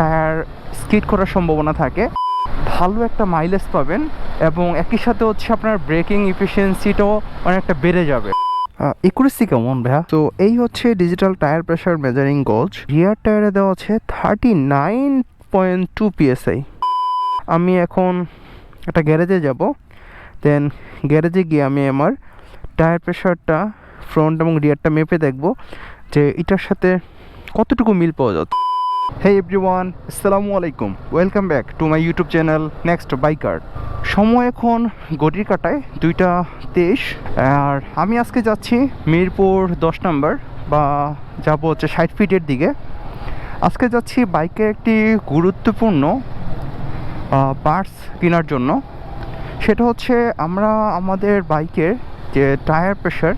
Tyre skid করার সম্ভাবনা থাকে। ভালো একটা মাইলেজ পাবেন এবং একই সাথে হচ্ছে আপনার ব্রেকিং ইফিসিয়েন্সিটাও অনেকটা বেড়ে যাবে। একুরেসি কেমন ভাইয়া? তো এই হচ্ছে digital tyre pressure measuring gauge rear টায়ারে দেওয়া আছে thirty nine point two PSI আমি এখন একটা গ্যারেজে যাব। দেন গ্যারেজে গিয়ে আমি আমার টায়ার প্রেশারটা ফ্রন্ট এবং রিয়ারটা মেপে দেখব যে এটার সাথে কতটুকু মিল পাওয়া যাচ্ছে। হে এভরিওয়ান আসসালামু আলাইকুম welcome back to my YouTube channel next biker সময় এখন গটির কাটায় দুইটা তেইশ, আর আমি আজকে যাচ্ছি মিরপুর দশ নম্বর, বা যাব হচ্ছে ষাট ফিটের দিকে। আজকে যাচ্ছি বাইকের একটি গুরুত্বপূর্ণ পার্টস কেনার জন্য। সেটা হচ্ছে আমরা আমাদের বাইকের যে টায়ার প্রেশার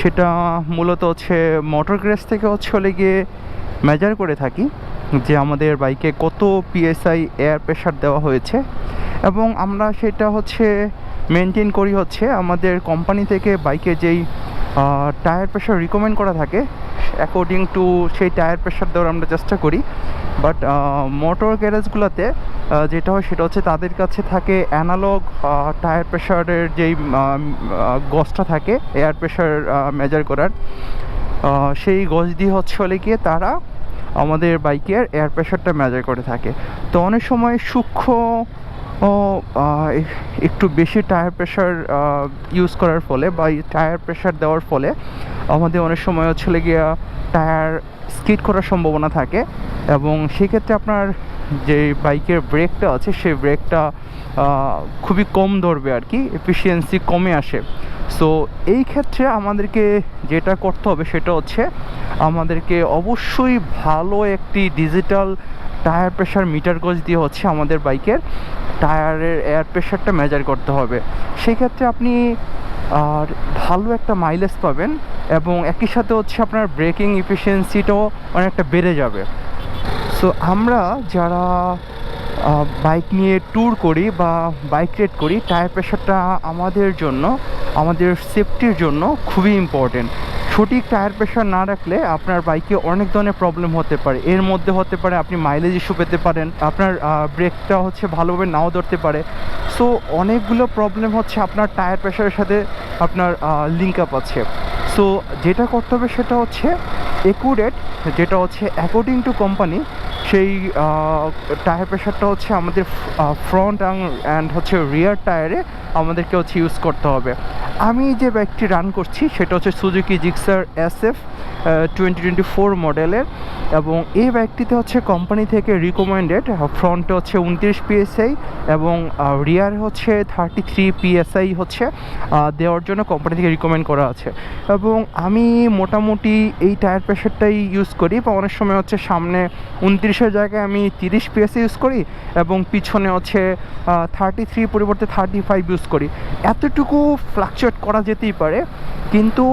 সেটা মূলত হচ্ছে মোটর গ্রেস থেকে হচ্ছে গিয়ে মেজার করে থাকি। যে আমাদের বাইকে কত পিএসআই এয়ার প্রেশার দেওয়া হয়েছে এবং আমরা সেটা হচ্ছে মেনটেন করি হচ্ছে আমাদের কোম্পানি থেকে বাইকে যেই টায়ার প্রেশার রিকমেন্ড করা থাকে অ্যাকর্ডিং টু সেই টায়ার প্রেশার দেওয়ার আমরা চেষ্টা করি। বাট মোটর গ্যারেজগুলোতে যেটা হয় সেটা হচ্ছে তাদের কাছে থাকে অ্যানালগ টায়ার প্রেশারের যেই গজটা থাকে এয়ার প্রেশার মেজার করার। সেই গজ দিয়ে হচ্ছে হলে গিয়ে তারা আমাদের বাইকের এয়ার প্রেশারটা মেজার করে থাকে। তো অনেক সময় সূক্ষ্ম ও একটু বেশি টায়ার প্রেশার ইউজ করার ফলে বা টায়ার প্রেশার দেওয়ার ফলে আমাদের অনেক সময় হলে গিয়া টায়ার স্কিড করার সম্ভাবনা থাকে এবং সেক্ষেত্রে আপনার যে বাইকের ব্রেকটা আছে, সেই ব্রেকটা খুবই কম ধরবে আর কি এফিসিয়েন্সি কমে আসে। সো এই ক্ষেত্রে আমাদেরকে যেটা করতে হবে সেটা হচ্ছে আমাদেরকে অবশ্যই ভালো একটি ডিজিটাল টায়ার প্রেশার মিটার গজ দিয়ে হচ্ছে আমাদের বাইকের টায়ারের এয়ার প্রেশারটা মেজার করতে হবে। সেক্ষেত্রে আপনি, আর ভালো একটা মাইলেজ পাবেন এবং একই সাথে হচ্ছে আপনার ব্রেকিং ইফিসিয়েন্সিটাও অনেকটা বেড়ে যাবে। সো আমরা যারা বাইক নিয়ে ট্যুর করি বা বাইক রেড করি টায়ার প্রেশারটা আমাদের জন্য আমাদের সেফটির জন্য খুবই ইম্পর্টেন্ট সঠিক টায়ার প্রেশার না রাখলে আপনার বাইকে অনেক ধরনের প্রবলেম হতে পারে। এর মধ্যে হতে পারে আপনি মাইলেজ ইস্যু পেতে পারেন, আপনার ব্রেকটা হচ্ছে ভালোভাবে নাও ধরতে পারে। সো অনেকগুলো প্রবলেম হচ্ছে আপনার টায়ার প্রেশারের সাথে আপনার লিঙ্ক আপ আছে। সো যেটা করতে হবে সেটা হচ্ছে একুরেট যেটা হচ্ছে অ্যাকর্ডিং টু কোম্পানি সেই টায়ার প্রেশারটা হচ্ছে আমাদের ফ্রন্ট অ্যান্ড হচ্ছে রিয়ার টায়ারে আমাদেরকে হচ্ছে ইউজ করতে হবে। আমি যে বাইকটি রান করছি সেটা হচ্ছে Suzuki Gixxer S F twenty twenty four মডেলের এবং এই বাইকটিতে হচ্ছে কোম্পানি থেকে রিকমেন্ডেড ফ্রন্টে হচ্ছে উনত্রিশ পিএসআই এবং রিয়ার হচ্ছে থার্টি থ্রি পিএসআই হচ্ছে দেওয়ার জন্য কোম্পানি থেকে রিকমেন্ড করা আছে। এবং আমি মোটামুটি এই টায়ার প্রেশারটাই ইউজ করি। বা অনেক সময় হচ্ছে সামনে উনত্রিশের জায়গায় আমি তিরিশ পিএসআই ইউজ করি এবং পিছনে হচ্ছে থার্টি থ্রি পরিবর্তে থার্টি ফাইভ ইউজ করি। এতটুকু ফ্লাকচুয়েট করা যেতেই পারে, কিন্তু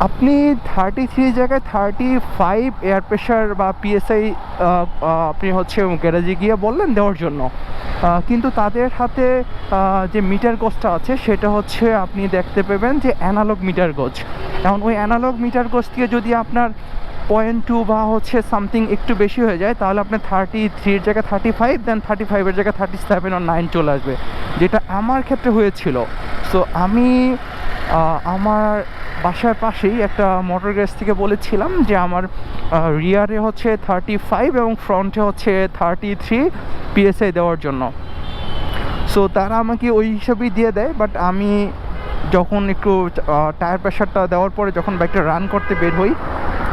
আপনি থার্টি থ্রি জায়গায় থার্টি ফাইভ এয়ার প্রেশার বা পিএসআই আপনি হচ্ছে গ্যারেজে গিয়ে বললেন দেওয়ার জন্য। কিন্তু তাদের হাতে যে মিটার গোজটা আছে, সেটা হচ্ছে আপনি দেখতে পাবেন যে অ্যানালগ মিটার গোজ। এখন ওই অ্যানালগ মিটার গোজ দিয়ে যদি আপনার পয়েন্ট টু বা হচ্ছে সামথিং একটু বেশি হয়ে যায়, তাহলে আপনার থার্টি থ্রির জায়গায় থার্টি ফাইভ দেন থার্টি ফাইভের জায়গায় থার্টি সেভেন আর নাইন চলে আসবে। যেটা আমার ক্ষেত্রে হয়েছিল। সো আমি আমার বাসার পাশেই একটা মোটর গ্যাস থেকে বলেছিলাম যে আমার রিয়ারে হচ্ছে থার্টি ফাইভ এবং ফ্রন্টে হচ্ছে থার্টি থ্রি পিএসআই দেওয়ার জন্য। সো তারা আমাকে ওই হিসাবেই দিয়ে দেয় বাট আমি যখন একটু টায়ার প্রেশারটা দেওয়ার পরে যখন বাইকটা রান করতে বের হই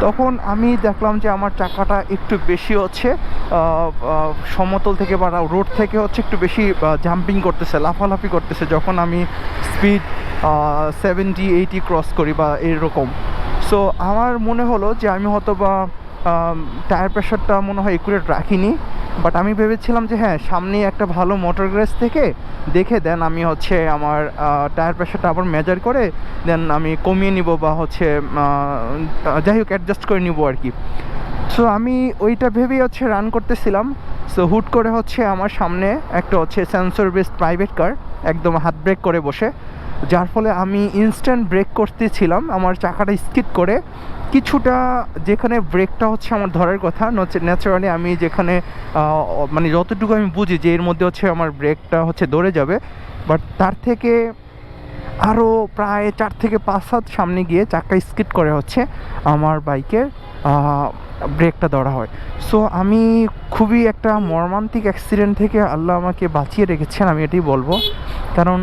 তখন আমি দেখলাম যে আমার চাকাটা একটু বেশি হচ্ছে সমতল থেকে বা রোড থেকে হচ্ছে একটু বেশি জাম্পিং করতেছে, লাফালাফি করতেছে যখন আমি স্পিড সেভেন্টি এইটি ক্রস করি বা এরকম। সো আমার মনে হলো যে আমি হয়তো বা টায়ার প্রেশারটা মনে হয় একুরেট রাখিনি বাট আমি ভেবেছিলাম যে হ্যাঁ সামনেই একটা ভালো মোটর গ্রেস থেকে দেখে দেন আমি হচ্ছে আমার টায়ার প্রেশারটা আবার মেজার করে দেন আমি কমিয়ে নিব বা হচ্ছে যাই হোক অ্যাডজাস্ট করে নিব আর কি। সো আমি ওইটা ভেবেই হচ্ছে রান করতেছিলাম। সো হুট করে হচ্ছে আমার সামনে একটা হচ্ছে সেন্সর বেসড প্রাইভেট কার একদম হাত ব্রেক করে বসে। যার ফলে আমি ইনস্ট্যান্ট ব্রেক করতেছিলাম, আমার চাকাটা স্কিট করে। কিছুটা যেখানে ব্রেকটা হচ্ছে আমার ধরার কথা ন্যাচারালি আমি যেখানে মানে যতটুকু আমি বুঝি যে এর মধ্যে হচ্ছে আমার ব্রেকটা হচ্ছে দৌড়ে যাবে। বাট তার থেকে আরও প্রায় চার থেকে পাঁচ হাত সামনে গিয়ে চাকা স্কিট করে হচ্ছে আমার বাইকের ব্রেকটা ধরা হয়। সো আমি খুবই একটা মর্মান্তিক অ্যাক্সিডেন্ট থেকে আল্লাহ আমাকে বাঁচিয়ে রেখেছেন, আমি এটাই বলব। কারণ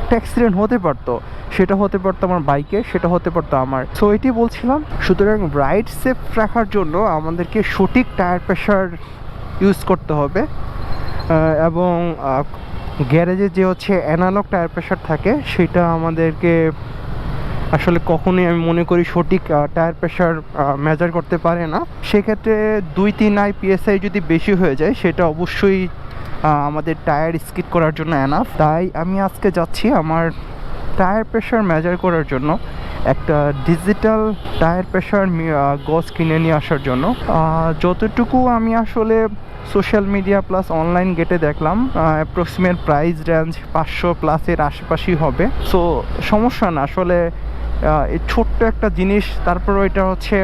একটা অ্যাক্সিডেন্ট হতে পারতো। সেটা হতে পারতো আমার বাইকে সেটা হতে পারতো আমার। সো এটি বলছিলাম, সুতরাং রাইড সেফ রাখার জন্য আমাদেরকে সঠিক টায়ার প্রেশার ইউজ করতে হবে। এবং গ্যারেজে যে হচ্ছে অ্যানালগ টায়ার প্রেশার থাকে, সেটা আমাদেরকে আসলে কখনোই আমি মনে করি সঠিক টায়ার প্রেশার মেজার করতে পারে না। সেক্ষেত্রে দুই তিন আই পিএসআই যদি বেশি হয়ে যায়, সেটা অবশ্যই আমাদের টায়ার স্কিড করার জন্য অ্যানাফ তাই আমি আজকে যাচ্ছি আমার টায়ার প্রেশার মেজার করার জন্য, একটা ডিজিটাল টায়ার প্রেশার গজ কিনে নিয়ে আসার জন্য। যতটুকু আমি আসলে সোশ্যাল মিডিয়া প্লাস অনলাইন গেটে দেখলাম অ্যাপ্রক্সিমেট প্রাইস রেঞ্জ পাঁচশো প্লাসের আশেপাশেই হবে। সো সমস্যা না, আসলে এই ছোট্ট একটা জিনিস, তারপরও এটা হচ্ছে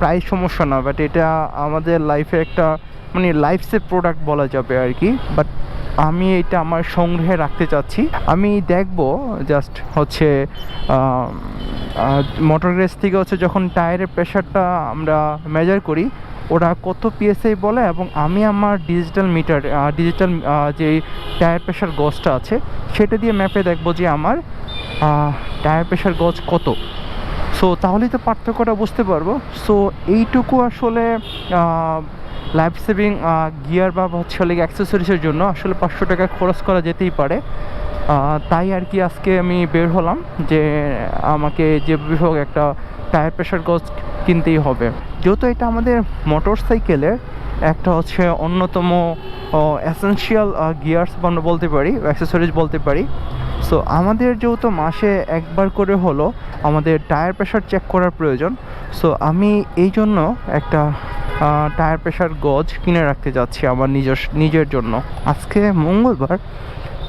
প্রাইস সমস্যা না বাট এটা আমাদের লাইফে একটা মানে লাইফ সেভ প্রোডাক্ট বলা যাবে আর কি বাট আমি এটা আমার সংগ্রহে রাখতে চাচ্ছি। আমি দেখব জাস্ট হচ্ছে মোটর গ্রেস থেকে হচ্ছে যখন টায়ারের প্রেশারটা আমরা মেজার করি, ওরা কত পিএসআই বলে এবং আমি আমার ডিজিটাল মিটার ডিজিটাল যে টায়ার প্রেশার গজটা আছে, সেটা দিয়ে ম্যাপে দেখব যে আমার টায়ার প্রেশার গজ কত। সো তাহলেই তো পার্থক্যটা বুঝতে পারব। সো এইটুকু আসলে লাইফ সেভিং গিয়ার বা হচ্ছে হলে অ্যাক্সেসরিজের জন্য আসলে পাঁচশো টাকা খরচ করা যেতেই পারে। তাই আর কি আজকে আমি বের হলাম যে আমাকে যে বিভাগ একটা টায়ার প্রেশার গজ কিনতেই হবে। যেহেতু এটা আমাদের মোটর সাইকেলের একটা হচ্ছে অন্যতম এসেনশিয়াল গিয়ার্স আমরা বলতে পারি অ্যাক্সেসরিজ বলতে পারি। সো আমাদের যেহেতু মাসে একবার করে হলো আমাদের টায়ার প্রেশার চেক করার প্রয়োজন। সো আমি এই জন্য একটা টায়ার প্রেশার গজ কিনে রাখতে যাচ্ছি আমার নিজস্ব, নিজের জন্য। আজকে মঙ্গলবার,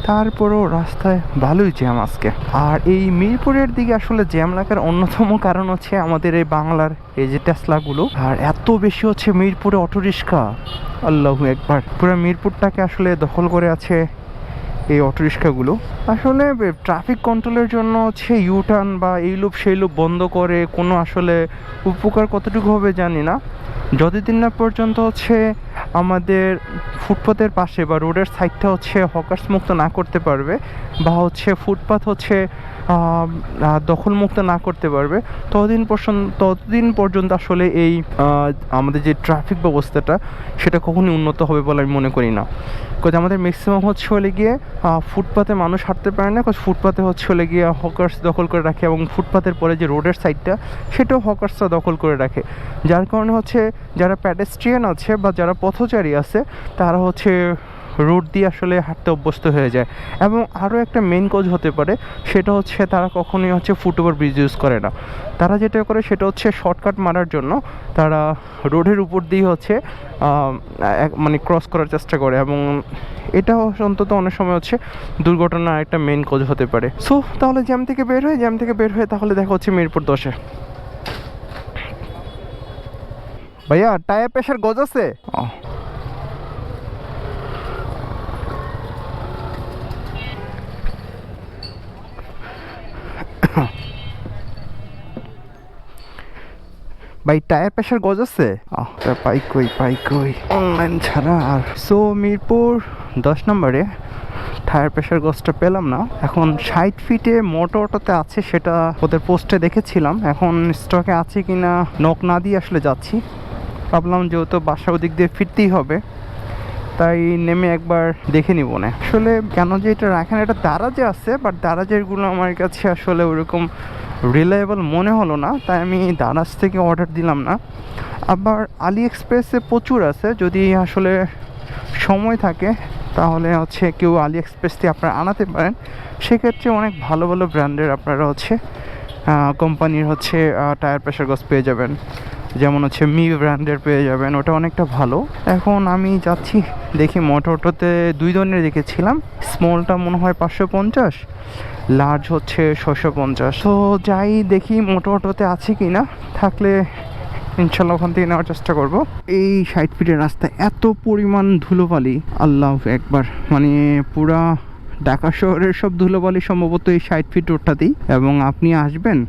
তারপরও রাস্তায় ভালোই জ্যাম আজকে। আর এই মিরপুরের দিকে আসলে জ্যাম লাগার অন্যতম কারণ হচ্ছে আমাদের এই বাংলার এই যে টেসলাগুলো। আর এত বেশি হচ্ছে মিরপুরে অটোরিক্সা। আল্লাহ একবার। পুরো মিরপুরটাকে আসলে দখল করে আছে এই অটোরিক্সাগুলো আসলে ট্রাফিক কন্ট্রোলের জন্য হচ্ছে ইউটার্ন বা এই লুপ সেই লুপ বন্ধ করে কোনো আসলে উপকার কতটুকু হবে জানি না। যতদিন না পর্যন্ত হচ্ছে আমাদের ফুটপাতের পাশে বা রোডের সাইডটা হচ্ছে হকার্স মুক্ত না করতে পারবে বা হচ্ছে ফুটপাথ হচ্ছে দখলমুক্ত না করতে পারবে, ততদিন পর্যন্ত ততদিন পর্যন্ত আসলে এই আমাদের যে ট্রাফিক ব্যবস্থাটা, সেটা কখনই উন্নত হবে বলে আমি মনে করি না। কারণ আমাদের ম্যাক্সিমাম হচ্ছে হলে গিয়ে ফুটপাথে মানুষ হাঁটতে পারে না। কারণ ফুটপাথে হচ্ছে হলে গিয়ে হকার্স দখল করে রাখে এবং ফুটপাথের পরে যে রোডের সাইডটা সেটাও হকার্সরা দখল করে রাখে। যার কারণে হচ্ছে যারা প্যাডেস্ট্রিয়ান আছে বা যারা পথচারী আছে, তারা হচ্ছে রোড দিয়ে আসলে হাঁটতে অভ্যস্ত হয়ে যায়। এবং আরও একটা মেন কজ হতে পারে, সেটা হচ্ছে তারা কখনোই হচ্ছে ফুটওভার ব্রিজ ইউজ করে না। তারা যেটা করে সেটা হচ্ছে শর্টকাট মারার জন্য তারা রোডের উপর দিয়ে হচ্ছে মানে ক্রস করার চেষ্টা করে। এবং এটা অন্তত অনেক সময় হচ্ছে দুর্ঘটনার একটা মেন কজ হতে পারে। সো তাহলে জ্যাম থেকে বের হয়ে জ্যাম থেকে বের হয়ে তাহলে দেখা হচ্ছে মিরপুর দশে। ভাইয়া টায়ার প্রেশার গজ আছে? ভাই টায়ার প্রেশার গজ আছে? পাই কই পাই কই? অনলাইন ছাড়া আর। সো মিরপুর দশ নম্বরে টায়ার প্রেশার গজটা পেলাম না। এখন ষাট ফিটে মোটো অটোতে আছে সেটা ওদের পোস্টে দেখেছিলাম। এখন স্টকে আছে কিনা নক না দিয়ে আসলে যাচ্ছি। ভাবলাম যেহেতু বাসা ওদিক দিয়ে ফিরতেই হবে, তাই নেমে একবার দেখে নিব না। আসলে কেন যে এটা রাখেন এটা দারাজে আছে বাট দারাজেরগুলো আমার কাছে আসলে ওরকম রিলায়েবল মনে হলো না, তাই আমি দারাজ থেকে অর্ডার দিলাম না। আবার আলি এক্সপ্রেসে প্রচুর আছে, যদি আসলে সময় থাকে, তাহলে হচ্ছে কেউ আলি এক্সপ্রেস থেকে আপনারা আনাতে পারেন। সেক্ষেত্রে অনেক ভালো ভালো ব্র্যান্ডের আপনারা হচ্ছে কোম্পানির হচ্ছে টায়ার প্রেশার গজ পেয়ে যাবেন। যেমন হচ্ছে মি ব্র্যান্ডের পেয়ে যাবেন, ওটা অনেকটা ভালো। এখন আমি যাচ্ছি, দেখি মোটরটোতে দুই ধরনের দেখেছিলাম স্মলটা মনে হয় পাঁচশো পঞ্চাশ লার্জ হচ্ছে ছশো পঞ্চাশ। তো যাই দেখি মোটরটোতে আছে কি না থাকলে ইনশাল্লাহ ওখান থেকে নেওয়ার চেষ্টা করব। এই ষাট ফিটের রাস্তা এত পরিমাণ ধুলোবালি, আল্লাহ একবার। মানে পুরা ঢাকা শহরের সব ধুলোবালি সম্ভবত এই ষাট ফিট রোডটাতেই এবং আপনি আসবেন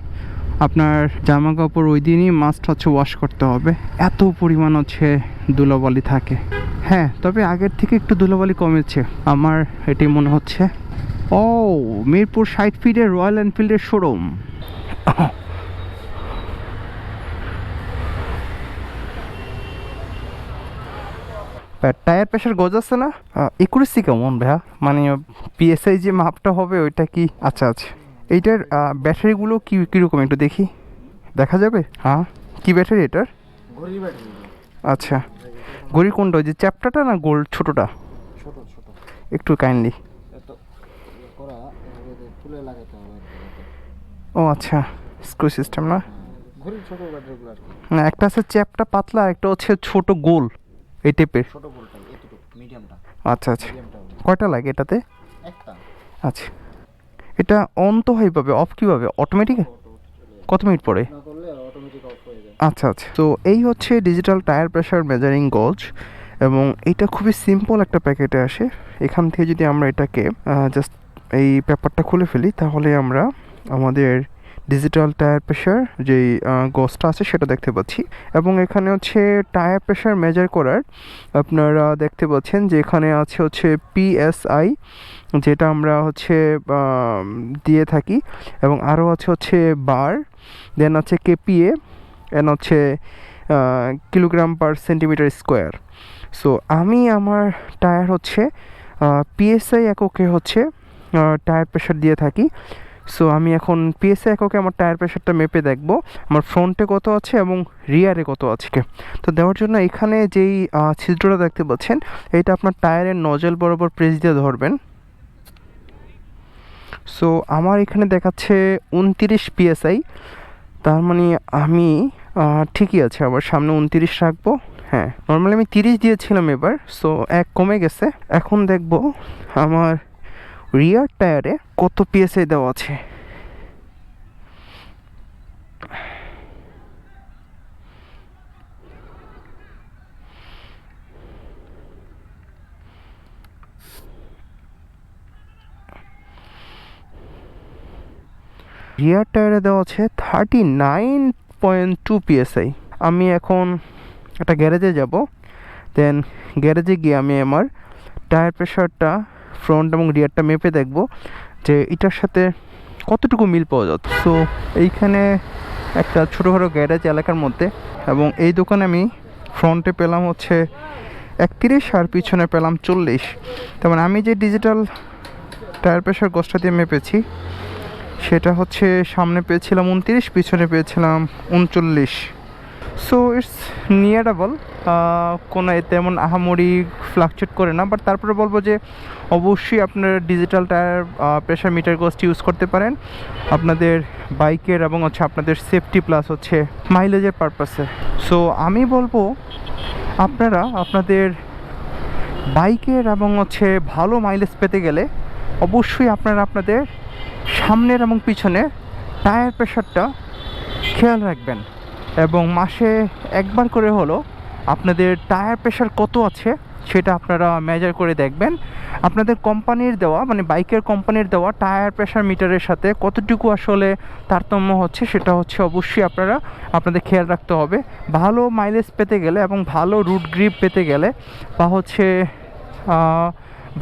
আপনার জামা কাপড় ওই দিনই মাস্ট হচ্ছে ওয়াশ করতে হবে। এত পরিমাণ হচ্ছে ধুলোবালি থাকে। হ্যাঁ তবে আগের থেকে একটু ধুলোবালি কমেছে। আমার এটি মনে হচ্ছে। ও, মিরপুর সাইড ফিটের রয়্যাল এনফিল্ডের শোরুম টায়ার প্রেশার গজ আছে না? একুরেসি কেমন ভাইয়া? মানে পিএসআই যে মাপটা হবে, ওইটা কি? আচ্ছা আচ্ছা। এইটার ব্যাটারিগুলো কি কীরকম একটু দেখি? দেখা যাবে? হ্যাঁ। কি ব্যাটারি এটার? ঘড়ির ব্যাটারি। আচ্ছা। গড়ির কোনটা ওই যে চ্যাপটাটা না গোল ছোটোটা? ছোট ছোট। একটু কাইন্ডলি। এত করা এভাবে তুলে লাগাতে হবে আর কি যাতে। ও আচ্ছা। স্ক্রু সিস্টেম না? ঘড়ির ছোট ব্যাটারিগুলো না, একটা আছে চ্যাপটা পাতলা আর একটা হচ্ছে ছোট গোল এই টাইপের। ছোট বলটা এতটুকু মিডিয়ামটা। আচ্ছা আচ্ছা। কয়টা লাগে এটাতে? একটা। আচ্ছা। এটা অন তো হয় পাবে অফ কীভাবে? অটোমেটিক কত মিনিট পরে? আচ্ছা আচ্ছা। তো এই হচ্ছে ডিজিটাল টায়ার প্রেশার মেজারিং গজ এবং এটা খুবই সিম্পল একটা প্যাকেটে আসে। এখান থেকে যদি আমরা এটাকে জাস্ট এই পেপারটা খুলে ফেলি, তাহলে আমরা আমাদের ডিজিটাল টায়ার প্রেশার যেই গজটা আছে সেটা দেখতে পাচ্ছি। এবং এখানে হচ্ছে টায়ার প্রেশার মেজার করার আপনারা দেখতে পাচ্ছেন যে এখানে আছে হচ্ছে পিএসআই যেটা আমরা হচ্ছে দিয়ে থাকি। এবং আরও আছে হচ্ছে বার দেন আছে কেপিএ এন হচ্ছে kilogram per centimetre square so আমি আমার টায়ার হচ্ছে পিএসআই এককে হচ্ছে টায়ার প্রেশার দিয়ে থাকি। সো আমি এখন পিএসআই এককে আমার টায়ার প্রেশারটা মেপে দেখব। আমার ফ্রন্টে কত আছে এবং রিয়ারে কত আছে তো দেওয়ার জন্য এখানে যেই ছিদ্রটা দেখতে পাচ্ছেন, এটা আপনার টায়ারের নজল বরাবর প্রেস দিয়ে ধরবেন। সো আমার এখানে দেখাচ্ছে উনতিরিশ পিএসআই তার মানে আমি ঠিকই আছে আবার সামনে উনতিরিশ রাখব। হ্যাঁ নর্মালি আমি তিরিশ দিয়েছিলাম এবার সো এক কমে গেছে। এখন দেখব আমার রিয়ার টায়ারে কত পিএসআই দেওয়া আছে? রিয়ার টায়ারে দেওয়া আছে thirty nine point two PSI আমি এখন একটা গ্যারেজে যাব দেন গ্যারেজে গিয়ে আমি আমার টায়ার প্রেশারটা ফ্রন্ট এবং রিয়ারটা মেপে দেখব যে এটার সাথে কতটুকু মিল পাওয়া যাচ্ছে। সো এইখানে একটা ছোটোখাটো গ্যারেজ এলাকার মধ্যে এবং এই দোকানে আমি ফ্রন্টে পেলাম হচ্ছে একত্রিশ আর পিছনে পেলাম চল্লিশ। তার মানে আমি যে ডিজিটাল টায়ার প্রেশার গোষ্ঠটা দিয়ে মেপেছি, সেটা হচ্ছে সামনে পেয়েছিলাম উনত্রিশ, পিছনে পেয়েছিলাম উনচল্লিশ। সো ইটস নিয়ারেবল কোনো তেমন আহামরি ফ্লাকচুয়েট করে না বাট তারপরে বলব যে অবশ্যই আপনার digital tyre pressure meter gauge use করতে পারেন। আপনাদের বাইকের এবং হচ্ছে আপনাদের সেফটি প্লাস হচ্ছে মাইলেজের পারপাসে সো আমি বলব আপনারা আপনাদের বাইকের এবং হচ্ছে ভালো মাইলেজ পেতে গেলে অবশ্যই আপনারা আপনাদের সামনের এবং পিছনে টায়ার প্রেশারটা খেয়াল রাখবেন। এবং মাসে একবার করে হলো, আপনাদের টায়ার প্রেশার কত আছে সেটা আপনারা মেজার করে দেখবেন। আপনাদের কোম্পানির দেওয়া মানে বাইকের কোম্পানির দেওয়া টায়ার প্রেশার মিটারের সাথে কতটুকু আসলে তারতম্য হচ্ছে সেটা হচ্ছে অবশ্যই আপনারা, আপনাদের খেয়াল রাখতে হবে। ভালো মাইলেজ পেতে গেলে এবং ভালো রুট গ্রিপ পেতে গেলে বা হচ্ছে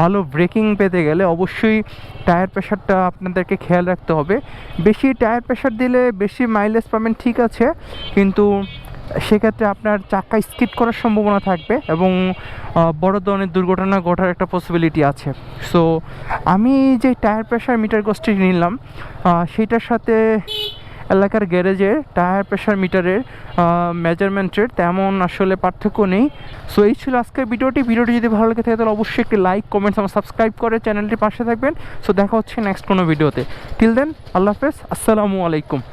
ভালো ব্রেকিং পেতে গেলে অবশ্যই টায়ার প্রেশারটা আপনাদেরকে খেয়াল রাখতে হবে। বেশি টায়ার প্রেশার দিলে বেশি মাইলেজ পাবেন, ঠিক আছে। কিন্তু সেক্ষেত্রে আপনার চাকা স্কিড করার সম্ভাবনা থাকবে এবং বড় ধরনের দুর্ঘটনা ঘটার একটা পসিবিলিটি আছে। সো আমি যে টায়ার প্রেশার মিটার গোষ্ঠী নিলাম সেটার সাথে এলাকার গ্যারেজের টায়ার প্রেশার মিটারের মেজারমেন্টের তেমন আসলে পার্থক্য নেই। সো এই ছিল আজকের ভিডিওটি। ভিডিওটি যদি ভালো লাগে থাকে, তাহলে অবশ্যই একটি লাইক কমেন্টস এবং সাবস্ক্রাইব করে চ্যানেলটি পাশে থাকবেন। সো দেখা হচ্ছে নেক্সট কোনো ভিডিওতে। টিল দেন আল্লাহ হাফেজ। আসসালামু আলাইকুম।